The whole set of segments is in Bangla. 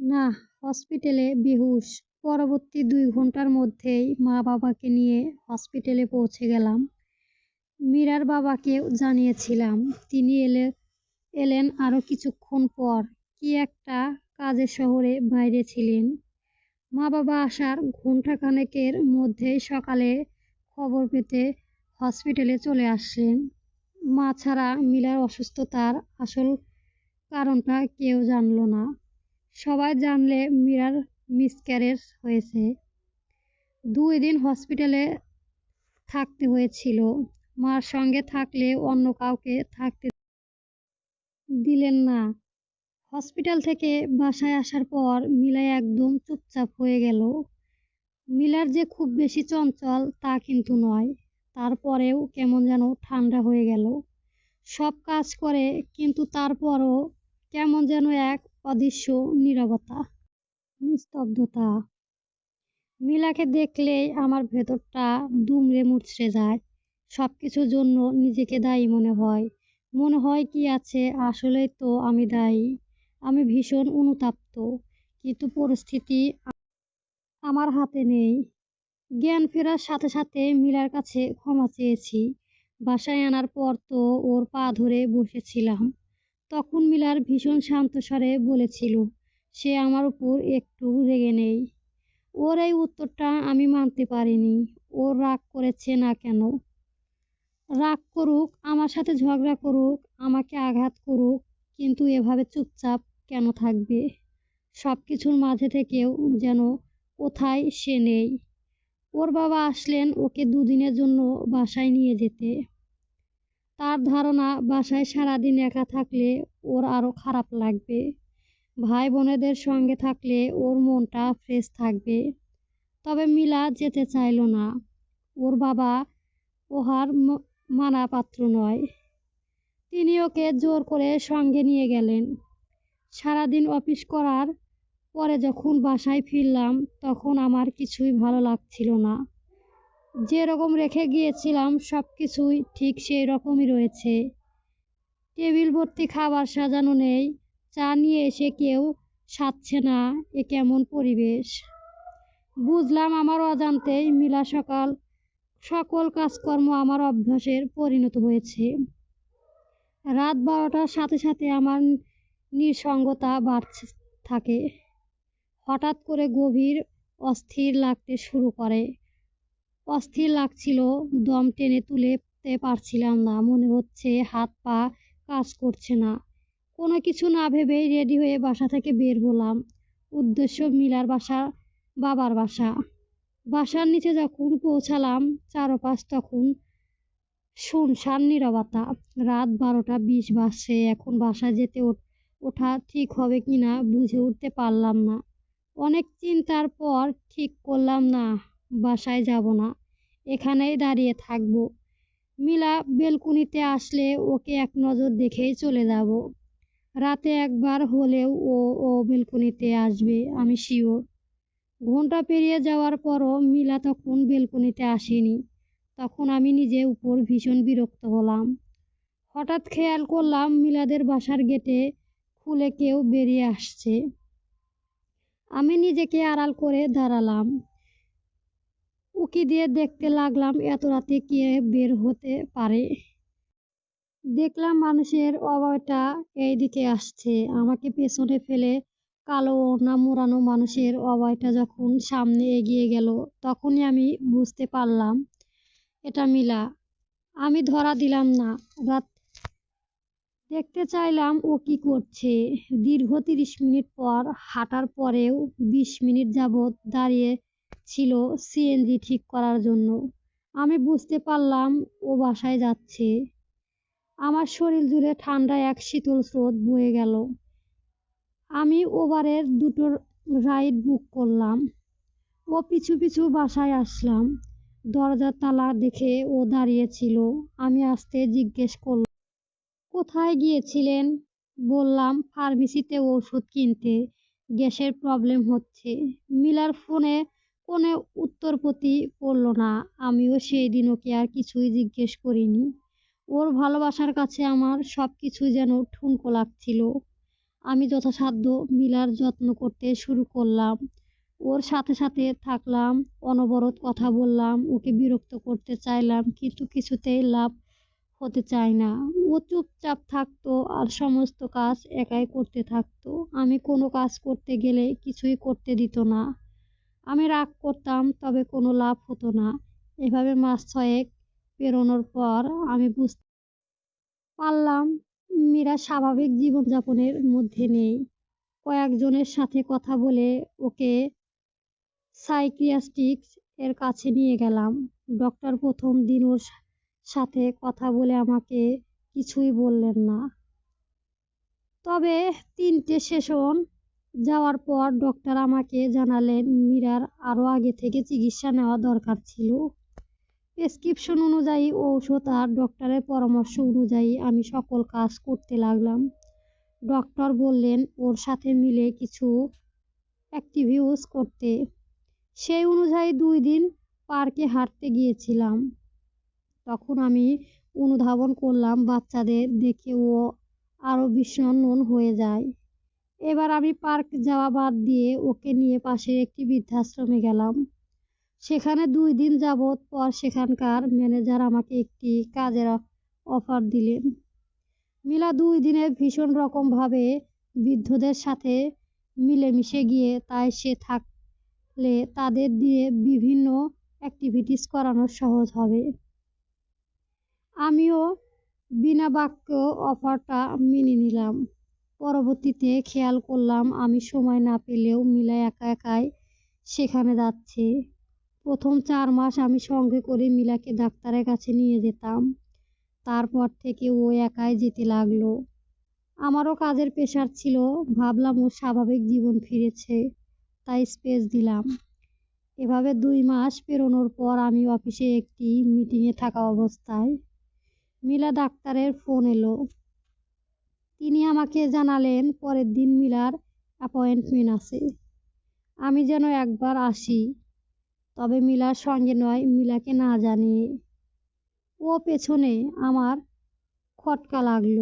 না, হসপিটালে বেহুশ। পরবর্তী দুই ঘণ্টার মধ্যেই মা বাবাকে নিয়ে হসপিটালে পৌঁছে গেলাম। মীরার বাবাকে জানিয়েছিলাম, তিনি এলে, এলেন আরও কিছুক্ষণ পর। কি একটা কাজে শহরে বাইরে ছিলেন? মা বাবা আসার ঘণ্টাখানেকের মধ্যেই সকালে খবর পেতে হসপিটালে চলে আসলেন। মা ছাড়া মিলার অসুস্থতার আসল কারণটা কেউ জানল না। সবাই জানলে মীরার মিসক্যারেজ হয়েছে। দুই দিন হসপিটালে থাকতে হয়েছিল। মার সঙ্গে থাকলে অন্য কাউকে থাকতে দিলেন না। হসপিটাল থেকে বাসায় আসার পর মিলা একদম চুপচাপ হয়ে গেল। মিলার যে খুব বেশি চঞ্চল তা কিন্তু নয়, তারপরেও কেমন যেন ঠান্ডা হয়ে গেল। সব কাজ করে, কিন্তু তারপরও কেমন যেন এক অদৃশ্য নীরবতা, নিস্তব্ধতা। মিলাকে দেখলেই আমার ভেতরটা দুমড়ে মুচড়ে যায়। সব কিছুর জন্য নিজেকে দায়ী মনে হয়। মনে হয় কি আছে, আসলেই তো আমি দায়ী। আমি ভীষণ অনুতাপ্ত, কিন্তু পরিস্থিতি আমার হাতে নেই। জ্ঞান ফেরার সাথে সাথে মিলার কাছে ক্ষমা চেয়েছি। বাসায় আনার পর তো ওর পা ধরে বসেছিলাম। তখন মিলার ভীষণ শান্ত স্বরে বলেছিল, সে আমার উপর একটু রেগে নেই। ওর এই উত্তরটা আমি মানতে পারিনি। ও রাগ করেছে না কেন? রাগ করুক, আমার সাথে ঝগড়া করুক, আমাকে আঘাত করুক, কিন্তু এভাবে চুপচাপ কেন থাকবে? সব কিছুর মাঝে থেকেও যেন কোথায় সে নেই। ওর বাবা আসলেন ওকে দুদিনের জন্য বাসায় নিয়ে যেতে। তার ধারণা, বাসায় সারাদিন একা থাকলে ওর আরও খারাপ লাগবে। ভাই বোনেদের সঙ্গে থাকলে ওর মনটা ফ্রেশ থাকবে। তবে মিলা যেতে চাইল না। ওর বাবা ওহার মানা পাত্র নয়। তিনি ওকে জোর করে সঙ্গে নিয়ে গেলেন। সারাদিন অফিস করার পরে যখন বাসায় ফিরলাম, তখন আমার কিছুই ভালো লাগছিল না। যেরকম রেখে গিয়েছিলাম সব কিছুই ঠিক সেই রকমই রয়েছে। টেবিল ভর্তি খাবার সাজানো নেই, চা নিয়ে এসে কেউ সাচ্ছে না, এ কেমন পরিবেশ। বুঝলাম আমার অজান্তেই মিলা সকাল, সকল কাজকর্ম আমার অভ্যাসের পরিণত হয়েছে। রাত বারোটার সাথে সাথে আমার নিঃসঙ্গতা বাড়ছে, থাকে। হঠাৎ করে গভীর অস্থির লাগতে শুরু করে। অস্থির লাগছিল, দম টেনে তুলেতে পারছিলাম না। মনে হচ্ছে হাত পা কাজ করছে না। কোনো কিছু না ভেবেই রেডি হয়ে বাসা থেকে বের হলাম। উদ্দেশ্য মিলার বাসা, বাবার বাসা। বাসার নিচে যখন পৌঁছালাম, চারপাশ তখন শুনশান নীরবতা। রাত বারোটা বিশ বাজছে, এখন বাসায় যেতে ওঠা ঠিক হবে কি না বুঝে উঠতে পারলাম না। অনেক চিন্তার পর ঠিক করলাম না। বাসায় যাব না। এখানেই দাঁড়িয়ে থাকব। মিলা বেলকুনিতে আসলে ওকে এক নজর দেখেই চলে যাব। রাতে একবার হলেও ও ও বেলকুনিতে আসবে, আমি শিওর। ঘণ্টা পেরিয়ে যাওয়ার পরও মিলা তখন বেলকুনিতে আসেনি। তখন আমি নিজে উপর ভীষণ বিরক্ত হলাম। হঠাৎ খেয়াল করলাম মিলাদের বাসার গেটে খুলে কেউ বেরিয়ে আসছে। আমি নিজেকে আড়াল করে দাঁড়ালাম। উকি দিয়ে দেখতে লাগলাম এত রাতে কে বের হতে পারে। দেখলাম মানুষের অবয়টা এই দিকে আসছে। আমাকে পেছনে ফেলে কালো ওড়না মোড়ানো মানুষের অবয়টা যখন সামনে এগিয়ে গেল, তখনই আমি বুঝতে পারলাম এটা মিলা। আমি ধরা দিলাম না। রাত দেখতে চাইলাম ও কি করছে। দীর্ঘ তিরিশ মিনিট পর হাঁটার পরেও বিশ মিনিট যাবৎ দাঁড়িয়ে ছিল সিএনজি ঠিক করার জন্য। আমি বুঝতে পারলাম ও বাসায় যাচ্ছে। আমার শরীর জুড়ে ঠান্ডা এক শীতল স্রোত বয়ে গেল। আমি ওভারের দুটো রাইড বুক করলাম। ও পিছু পিছু বাসায় আসলাম। দরজার তালা দেখে ও দাঁড়িয়েছিল। আমি আসতে জিজ্ঞেস করলাম, কোথায় গিয়েছিলেন? বললাম, ফার্মেসিতে ওষুধ কিনতে। গ্যাসের প্রবলেম হচ্ছে। মিলার ফোনে কোনো উত্তরপতি পড়ল না। আমিও সেই দিন ওকে আর কিছুই জিজ্ঞেস করিনি। ওর ভালোবাসার কাছে আমার সব কিছুই যেন ঠুনকো লাগছিল। আমি যথাসাধ্য মিলার যত্ন করতে শুরু করলাম। ওর সাথে সাথে থাকলাম, অনবরত কথা বললাম, ওকে বিরক্ত করতে চাইলাম, কিন্তু কিছুতেই লাভ হতে চায় না। ও চুপচাপ থাকতো আর সমস্ত কাজ একাই করতে থাকতো। আমি কোনো কাজ করতে গেলে কিছুই করতে দিত না। আমি রাগ করতাম, তবে কোনো লাভ হতো না। এভাবে মাস ছয়েক পেরোনোর পর আমি বুঝতে পারলাম, মীরা স্বাভাবিক জীবনযাপনের মধ্যে নেই। কয়েকজনের সাথে কথা বলে ওকে সাইকিয়াট্রিস্ট এর কাছে নিয়ে গেলাম। ডক্টর প্রথম দিন ওর সাথে কথা বলে আমাকে কিছুই বললেন না। তবে তিনটে সেশন যাওয়ার পর ডক্টর আমাকে জানালেন, মীরার আরও আগে থেকে চিকিৎসা নেওয়া দরকার ছিল। প্রেসক্রিপশন অনুযায়ী ঔষধ আর ডক্টরের পরামর্শ অনুযায়ী আমি সকল কাজ করতে লাগলাম। ডক্টর বললেন, ওর সাথে মিলে কিছু অ্যাক্টিভিউজ করতে। সেই অনুযায়ী দুই দিন পার্কে হাঁটতে গিয়েছিলাম। তখন আমি অনুধাবন করলাম, বাচ্চাদের দেখে ও আরও বিষণ্ণ হয়ে যায়। এবার আমি পার্ক যাওয়া বাদ দিয়ে ওকে নিয়ে পাশের একটি বৃদ্ধাশ্রমে গেলাম। সেখানে দুই দিন যাবৎ পর সেখানকার ম্যানেজার আমাকে একটি কাজের অফার দিলেন। মিলা দুই দিনে ভীষণ রকমভাবে বৃদ্ধদের সাথে মিলেমিশে গিয়ে তাই সে থাকলে তাদের দিয়ে বিভিন্ন অ্যাক্টিভিটিস করানো সহজ হবে। আমিও বিনা বাক্য অফারটা মেনে নিলাম। পরবর্তীতে খেয়াল করলাম আমি সময় না পেলেও মিলা একা একাই সেখানে যাচ্ছে। প্রথম চার মাস আমি সঙ্গে করে মিলাকে ডাক্তারের কাছে নিয়ে যেতাম। তারপর থেকে ও একাই যেতে লাগল। আমারও কাজের প্রেশার ছিল, ভাবলাম ও স্বাভাবিক জীবন ফিরেছে, তাই স্পেস দিলাম। এভাবে দুই মাস পেরোনোর পর আমি অফিসে একটি মিটিংয়ে থাকা অবস্থায় মিলা ডাক্তারের ফোন এলো। তিনি আমাকে জানালেন, পরের দিন মিলার অ্যাপয়েন্টমেন্ট আছে। আমি যেন একবার আসি, তবে মিলার সঙ্গে নয়, মিলাকে না জানিয়ে ও পেছনে আমার খটকা লাগল।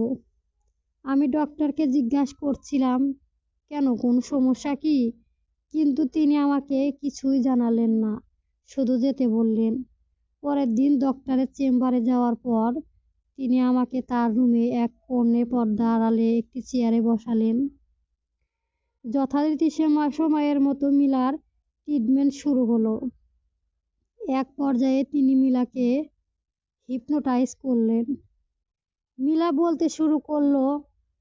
আমি ডক্টরকে জিজ্ঞাসা করছিলাম, কেন, কোন সমস্যা কি? কিন্তু তিনি আমাকে কিছুই জানালেন না, শুধু যেতে বললেন, পরের দিন ডক্টরের চেম্বারে যাওয়ার পর তিনি আমাকে তার রুমে এক কোণে পর্দা আড়ালে একটি চেয়ারে বসালেন। যথারীতি সময় সময়ের মতো মিলার ট্রিটমেন্ট শুরু হলো। এক পর্যায়ে তিনি মিলাকে হিপনোটাইজ করলেন। মিলা বলতে শুরু করল,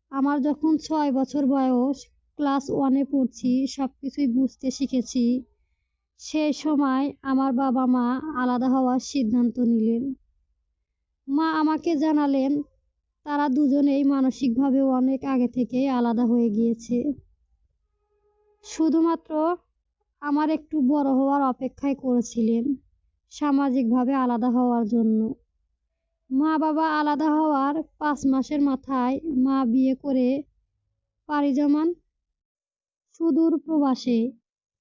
আমার যখন ছয় বছর বয়স ক্লাস ওয়ানে পড়ছি সব কিছুই বুঝতে শিখেছি। সেই সময় আমার বাবা মা আলাদা হওয়ার সিদ্ধান্ত নিলেন। মা আমাকে জানালেন, তারা দুজনেই মানসিকভাবে অনেক আগে থেকেই আলাদা হয়ে গিয়েছে। শুধুমাত্র আমার একটু বড় হওয়ার অপেক্ষায় করেছিলেন, সামাজিকভাবে আলাদা হওয়ার জন্য। মা বাবা আলাদা হওয়ার পাঁচ মাসের মাথায় মা বিয়ে করে পাড়ি জমান সুদূর প্রবাসে।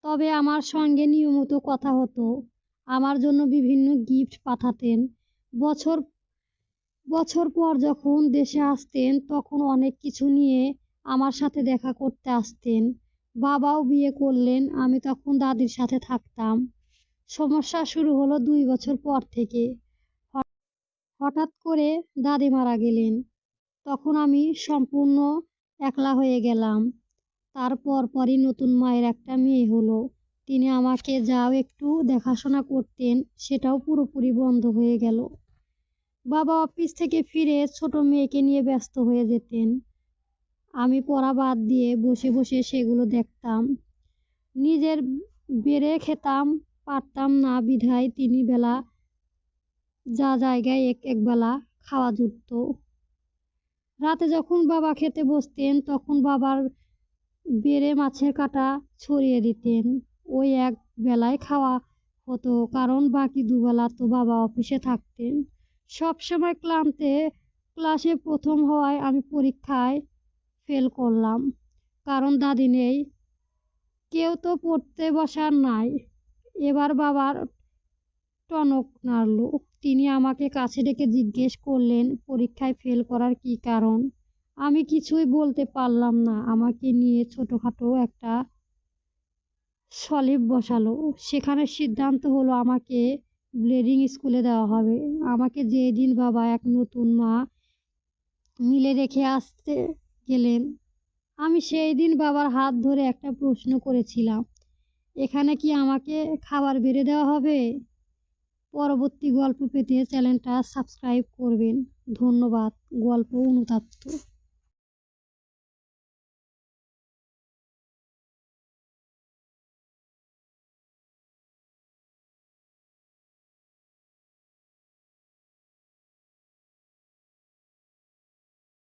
তবে আমার সঙ্গে নিয়মিত কথা হতো, আমার জন্য বিভিন্ন গিফট পাঠাতেন, বছর বছর পর যখন দেশে আসতেন, তখন অনেক কিছু নিয়ে আমার সাথে দেখা করতে আসতেন। বাবাও বিয়ে করলেন, আমি তখন দাদির সাথে থাকতাম। সমস্যা শুরু হলো দুই বছর পর থেকে। হঠাৎ করে দাদি মারা গেলেন। তখন আমি সম্পূর্ণ একলা হয়ে গেলাম। তারপর পরই নতুন মায়ের একটা মেয়ে হলো। তিনি আমাকে যাও একটু দেখাশোনা করতেন, সেটাও পুরোপুরি বন্ধ হয়ে গেল। বাবা অফিস থেকে ফিরে ছোট মেয়েকে নিয়ে ব্যস্ত হয়ে যেতেন। আমি পড়া বাদ দিয়ে বসে বসে সেগুলো দেখতাম। নিজের বেড়ে খেতাম, পারতাম না বিধায় তিনি বেলা যা জায়গায় এক একবেলা খাওয়া জুটত রাতে যখন বাবা খেতে বসতেন, তখন বাবার বেড়ে মাছের কাটা ছড়িয়ে দিতেন। ওই এক বেলায় খাওয়া হতো, কারণ বাকি দুবেলা তো বাবা অফিসে থাকতেন। সব সময় ক্লান্তে ক্লাসে প্রথম হওয়ায় আমি পরীক্ষায় ফেল করলাম। কারণ দাদি নেই। কেউ তো পড়তে বসার নাই। এবার বাবার টনক নাড়ল। তিনি আমাকে কাছে ডেকে জিজ্ঞেস করলেন, পরীক্ষায় ফেল করার কী কারণ? আমি কিছুই বলতে পারলাম না। আমাকে নিয়ে ছোটোখাটো একটা সলিপ বসালো। সেখানে সিদ্ধান্ত হলো আমাকে ব্লিডিং স্কুলে দেওয়া হবে। আমাকে যেদিন বাবা এক নতুন মা মিলে রেখে আসতে গেলেন, আমি সেই দিন বাবার হাত ধরে একটা প্রশ্ন করেছিলাম, এখানে কি আমাকে খাবার বেড়ে দেওয়া হবে? পরবর্তী গল্প পেতে চ্যানেলটা সাবস্ক্রাইব করবেন। ধন্যবাদ, গল্প অনুতাপ্ত।